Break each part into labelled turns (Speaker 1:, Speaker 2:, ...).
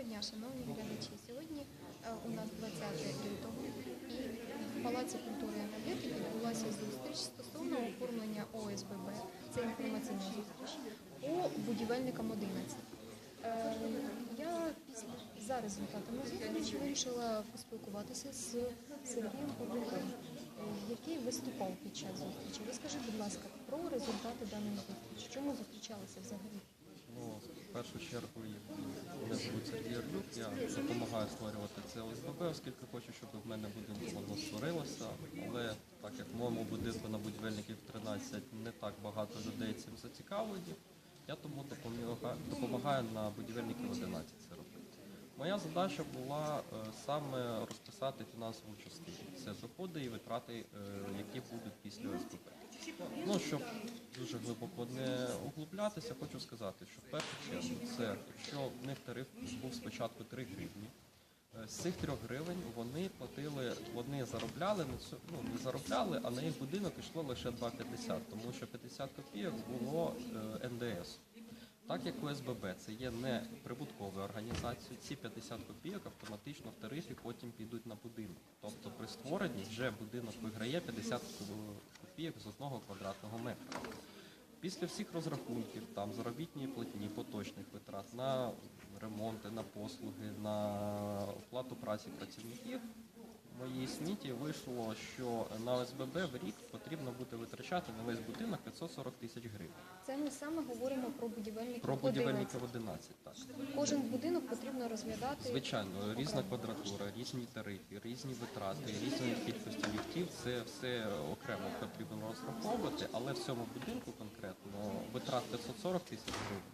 Speaker 1: Доброго дня, шановні глядачі. Сьогодні е, у нас 20 лютого і в Палаці культури і енергетики відбулася зустріч стосовно оформлення ОСББ, це інформаційна зустріч, по будівельникам 11. Е, Я за результатами зустрічі вирішила поспілкуватися з Сергієм Павлюком, е, який виступав під час зустрічі. Розкажіть, будь ласка, про результати даної зустрічі. Чому зустрічалися взагалі?
Speaker 2: В першу чергу мене звуть Сергій Орлюк, я допомагаю створювати це ОСББ, оскільки хочу, щоб в мене будинку воно створилося. Але так як в моєму будинку на будівельників 13 не так багато людей цим зацікавлені, я тому допомагаю, допомагаю на будівельників 11 це робити. Моя задача була е, саме розписати фінансову частину. Це доходи і витрати, е, які будуть після ОСББ. Ну, щоб дуже глибоко не углублятися, хочу сказати, що в першу чергу це, якщо в них тариф був спочатку 3 гривні, е, з цих 3 гривень вони платили, вони заробляли ну не заробляли, а на їх будинок йшло лише 2,50, тому що 50 копійок було е, НДС. Так як ОСББ це є не прибутковою організацією, ці 50 копійок автоматично в тарифі потім підуть на будинок. Тобто при створенні вже будинок виграє 50 копійок з одного квадратного метра. Після всіх розрахунків, там заробітні платні, поточних витрат на ремонти, на послуги, на оплату праці працівників, в моїй сміті вийшло, що на ОСББ в рік потрібно буде витрачати на весь будинок 540 тисяч гривень.
Speaker 1: Це ми саме говоримо про будівельників
Speaker 2: Про будівельників 11, так.
Speaker 1: Кожен будинок потрібно розглядати.
Speaker 2: Звичайно, різна квадратура, різні тарифи, різні витрати, кількості ліфтів. Це все окремо потрібно розраховувати, але в цьому будинку конкретно витрат 540 тисяч гривень.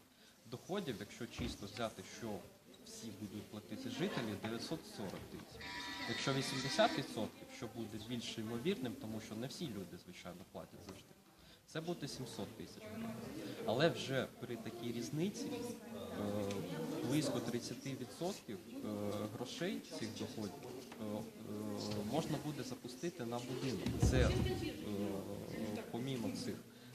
Speaker 2: Доходів, якщо чисто взяти, що всі будуть платити жителі, 940 тисяч. Якщо 80%, що буде більш ймовірним, тому що не всі люди, звичайно, платять завжди. Це буде 700 тисяч гривень. Але вже при такій різниці е, близько 30% е, грошей цих доходів можна буде запустити на будинок. Це е, помімо цих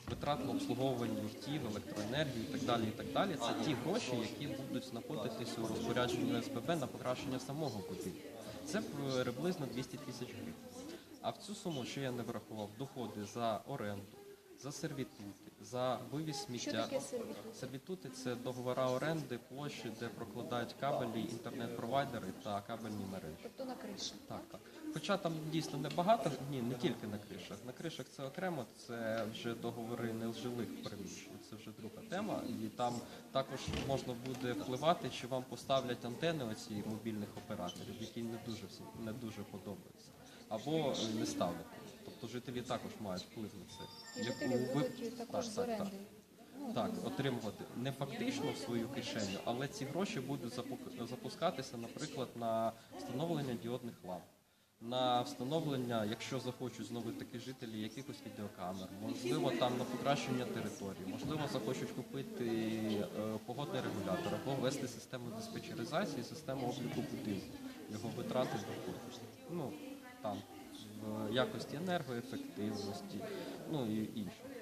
Speaker 2: витрат на обслуговування ліфтів, електроенергію і так далі. І так далі. Це ті гроші, які будуть знаходитися у розпорядженні СПБ на покращення самого будинку. Це приблизно 200 тисяч гривень. А в цю суму що я не врахував доходи за оренду, за сервітути, за вивіз
Speaker 1: Що
Speaker 2: сміття.
Speaker 1: таке сервітут?
Speaker 2: Сервітути це договора оренди, площі, де прокладають кабелі, інтернет-провайдери та кабельні мережі.
Speaker 1: Тобто на криші.
Speaker 2: Так, так. Хоча там дійсно небагато, ні, не тільки на кришах. На кришах це окремо, це вже договори нежилих приміщень, це вже друга тема. І там також можна буде впливати, чи вам поставлять антени оці мобільних операторів, які не дуже не дуже подобаються, або не ставити. Тобто жителі також мають вплив на це.
Speaker 1: І
Speaker 2: Яку
Speaker 1: жителі
Speaker 2: ви-
Speaker 1: будуть також
Speaker 2: Так,
Speaker 1: з
Speaker 2: так,
Speaker 1: оренди. Ну,
Speaker 2: Так, отримувати не фактично в свою кишеню, але ці гроші будуть запу- запускатися, наприклад, на встановлення діодних ламп, на встановлення, якщо захочуть знову таки жителі, якихось відеокамер, можливо, там на покращення території, можливо, захочуть купити е, погодний регулятор або ввести систему диспетчеризації, систему обліку будинку, його витрати доходи. Ну там якості енергоефективності, ну і інше.